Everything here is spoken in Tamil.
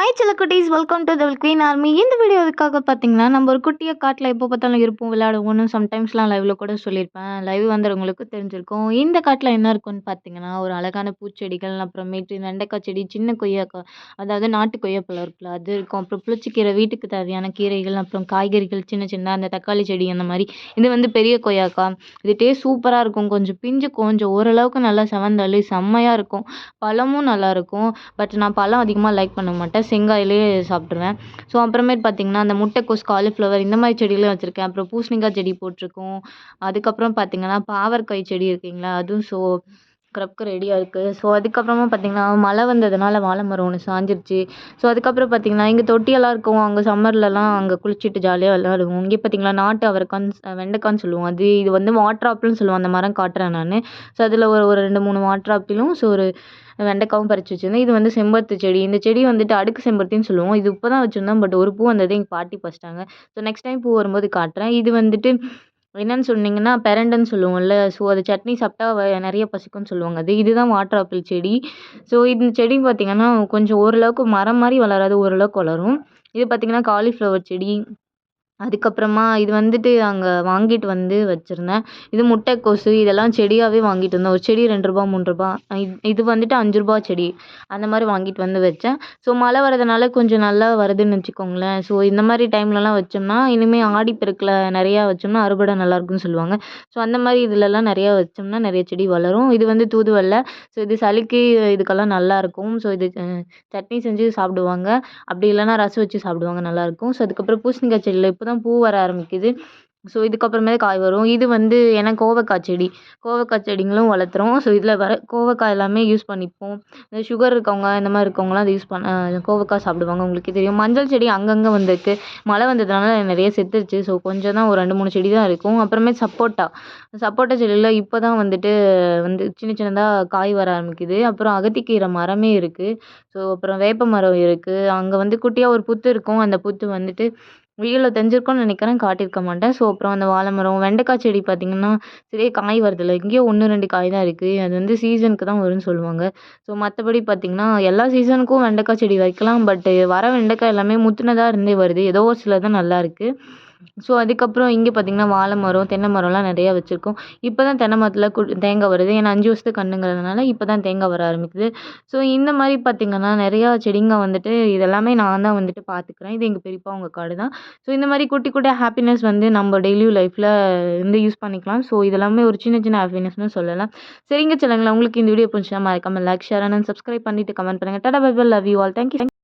ஹாய் சில குட்டீஸ். Welcome to the queen army இந்த வீடியோ அதுக்காக பார்த்தீங்கன்னா நம்ம ஒரு குட்டியாக காட்டில் எப்போ பார்த்தாலும் இருப்போம் விளையாடுவோம்னு சம்டைம்ஸ்லாம் லைவில் கூட சொல்லியிருப்பேன். லைவ் வந்துறவங்களுக்கு தெரிஞ்சிருக்கும். இந்த காட்டில் என்ன இருக்கும்னு பார்த்தீங்கன்னா ஒரு அழகான பூச்செடிகள் அப்புறமேட்டு வெண்டைக்காய் செடி சின்ன கொய்யாக்காய் அதாவது நாட்டு கொய்யாப்பழம் இருக்குல்ல அது இருக்கும். அப்புறம் புளிச்சிக்கீரை வீட்டுக்கு தேவையான கீரைகள் அப்புறம் காய்கறிகள் சின்ன சின்ன அந்த தக்காளி செடி அந்த மாதிரி. இது வந்து பெரிய கொய்யாக்காய் இது டேஸ்ட் சூப்பராக இருக்கும். கொஞ்சம் பிஞ்சு கொஞ்சம் ஓரளவுக்கு நல்லா செவந்தாலும் செம்மையாக இருக்கும். பழமும் நல்லாயிருக்கும் பட் நான் பழம் அதிகமாக லைக் பண்ண மாட்டேன். செங்காயிலே சாப்பிட்ருவேன் ஸோ அப்புறமேட்டு பார்த்திங்கன்னா அந்த முட்டைக்கோஸ் காலிஃப்ளவர் இந்த மாதிரி செடிகளும் வச்சுருக்கேன். அப்புறம் பூசணிக்காய் செடி போட்டிருக்கோம். அதுக்கப்புறம் பார்த்திங்கன்னா பாவற்காய் செடி இருக்குதுங்களா அதுவும் ஸோ க்ரப்க்கு ரெடியாக இருக்குது ஸோ அதுக்கப்புறமா பார்த்திங்கன்னா மழை வந்ததுனால வாழை மரம் ஒன்று சாஞ்சிருச்சு. ஸோ அதுக்கப்புறம் பார்த்திங்கன்னா இங்கே தொட்டியெல்லாம் இருக்கும். அங்கே சம்மர்லலாம் அங்கே குளிச்சுட்டு ஜாலியாக விளையாடுவோம். இங்கே பார்த்தீங்களா நாட்டு அவரைக்கான்னு வெண்டைக்கான்னு சொல்லுவோம். அது இது வந்து வாட்டர் ஆப்பிள்னு சொல்லுவோம். அந்த மரம் காட்டுறேன் நான். ஸோ அதில் ஒரு ஒரு ரெண்டு மூணு வாட்டர் ஆப்பிளும் ஸோ ஒரு வெண்டைக்காவும் பறித்து வச்சுருந்தேன். இது வந்து செம்பருத்தி செடி. இந்த செடி வந்துட்டு அடுக்கு செம்பருத்தின்னு சொல்லுவோம். இது இப்போ தான் வச்சுருந்தோம். பட் ஒரு பூ வந்தது எங்கள் பாட்டி பறிச்சிட்டாங்க. ஸோ நெக்ஸ்ட் டைம் பூ வரும்போது காட்டுறேன். இது வந்துட்டு என்னன்னு சொன்னீங்கன்னா பெரண்டைன்னு சொல்லுவோம்ல. ஸோ அது சட்னி சாப்பிட்டா வ நிறைய பசிக்கும்னு சொல்லுவாங்க. அது இதுதான் வாட்டர் ஆப்பிள் செடி. ஸோ இந்த செடி பார்த்திங்கன்னா கொஞ்சம் ஓரளவுக்கு மரம் மாதிரி வளராது ஓரளவுக்கு வளரும். இது பார்த்திங்கன்னா காலிஃப்ளவர் செடி. அதுக்கப்புறமா இது வந்துட்டு அங்கே வாங்கிட்டு வந்து வச்சுருந்தேன். இது முட்டைக்கோசு இதெல்லாம் செடியாகவே வாங்கிட்டு வந்தேன். ஒரு செடி ரெண்டு ரூபா மூணு ரூபா இது இது வந்துட்டு அஞ்சு ரூபா செடி. அந்த மாதிரி வாங்கிட்டு வந்து வச்சேன். ஸோ மழை வரதுனால கொஞ்சம் நல்லா வருதுன்னு வச்சுக்கோங்களேன். ஸோ இந்த மாதிரி டைம்லலாம் வச்சோம்னா இனிமேல் ஆடிப்பெருக்கில் நிறையா வச்சோம்னா அறுவடை நல்லாயிருக்குன்னு சொல்லுவாங்க. ஸோ அந்த மாதிரி இதுலலாம் நிறையா வச்சோம்னா நிறைய செடி வளரும். இது வந்து தூதுவளை ஸோ இது சளிக்கு இதுக்கெல்லாம் நல்லாயிருக்கும் ஸோ இது சட்னி செஞ்சு சாப்பிடுவாங்க. அப்படி இல்லைன்னா ரசம் வச்சு சாப்பிடுவாங்க நல்லாயிருக்கும் ஸோ அதுக்கப்புறம் பூசணிக்காய் செடியில் இப்போ தான் பூ வர ஆரம்பிக்குது. ஸோ இதுக்கப்புறமே காய் வரும். இது வந்து ஏன்னா கோவக்காய் செடி. கோவக்காய் செடிங்களும் வளர்த்துறோம். ஸோ இதில் வர கோவக்காய் எல்லாமே யூஸ் பண்ணிப்போம். இந்த சுகர் இருக்கவங்க இந்த மாதிரி இருக்கவங்களாம் அதை யூஸ் பண்ண கோவக்காய் சாப்பிடுவாங்க. உங்களுக்கே தெரியும். மஞ்சள் செடி அங்கங்கே வந்திருக்கு. மழை வந்ததுனால நிறைய செத்துருச்சு. ஸோ கொஞ்சம் தான் ஒரு ரெண்டு மூணு செடி தான் இருக்கும். அப்புறமே சப்போட்டா. சப்போட்டா செடியில் இப்போ தான் வந்துட்டு வந்து சின்ன சின்னதாக காய் வர ஆரம்பிக்குது. அப்புறம் அகத்திக்கீரை மரமே இருக்குது ஸோ அப்புறம் வேப்ப மரம் இருக்குது அங்கே வந்து குட்டியாக ஒரு புத்து இருக்கும். அந்த புத்து வந்துட்டு வீடியோவில் தெரிஞ்சிருக்கும்னு நினைக்கிறேன் காட்டியிருக்க மாட்டேன். ஸோ அப்புறம் அந்த வாழை மரம் வெண்டைக்காய் செடி பார்த்திங்கன்னா சரியாக காய் வரதில்லை எங்கேயோ ஒன்று ரெண்டு காய் தான் இருக்குது அது வந்து சீசனுக்கு தான் வரும்னு சொல்லுவாங்க. ஸோ மற்றபடி பார்த்திங்கன்னா எல்லா சீசனுக்கும் வெண்டைக்காய் செடி வைக்கலாம். பட் வர வெண்டைக்காய் எல்லாமே முத்துனதாக இருந்தே வருது. ஏதோ ஒரு சில தான் நல்லா இருக்குது ஸோ அதுக்கப்புறம் இங்கே பார்த்திங்கன்னா வாழை மரம் தென்னை மரம்லாம் நிறையா வச்சுருக்கோம். இப்போ தான் தென்னை மரத்தில் கு தேங்காய் வருது. ஏன்னா அஞ்சு வருஷத்துக்கு கன்றுங்கிறதுனால இப்போ தான் தேங்காய் வர ஆரம்பிக்குது. ஸோ இந்த மாதிரி பார்த்திங்கன்னா நிறையா செடிங்க வந்துட்டு இதெல்லாமே நான் தான் வந்துட்டு பார்த்துக்குறேன் இது எங்கள் பெரியப்பா அவங்க காடு தான். ஸோ இந்த மாதிரி குட்டி குட்டி ஹாப்பினஸ் வந்து நம்ம டெய்லி லைஃப்பில் வந்து யூஸ் பண்ணிக்கலாம். ஸோ இதெல்லாமே ஒரு சின்ன சின்ன ஹாப்பினஸ்னு சொல்லலாம். சரிங்க சொல்லுங்களேன் உங்களுக்கு இந்த வீடியோ பிடிச்சா மறக்காமல் லைக் ஷேர் அண்ட் சப்ஸ்கிரைப் பண்ணிவிட்டு கமெண்ட் பண்ணுங்கள் tata bye love you all thank you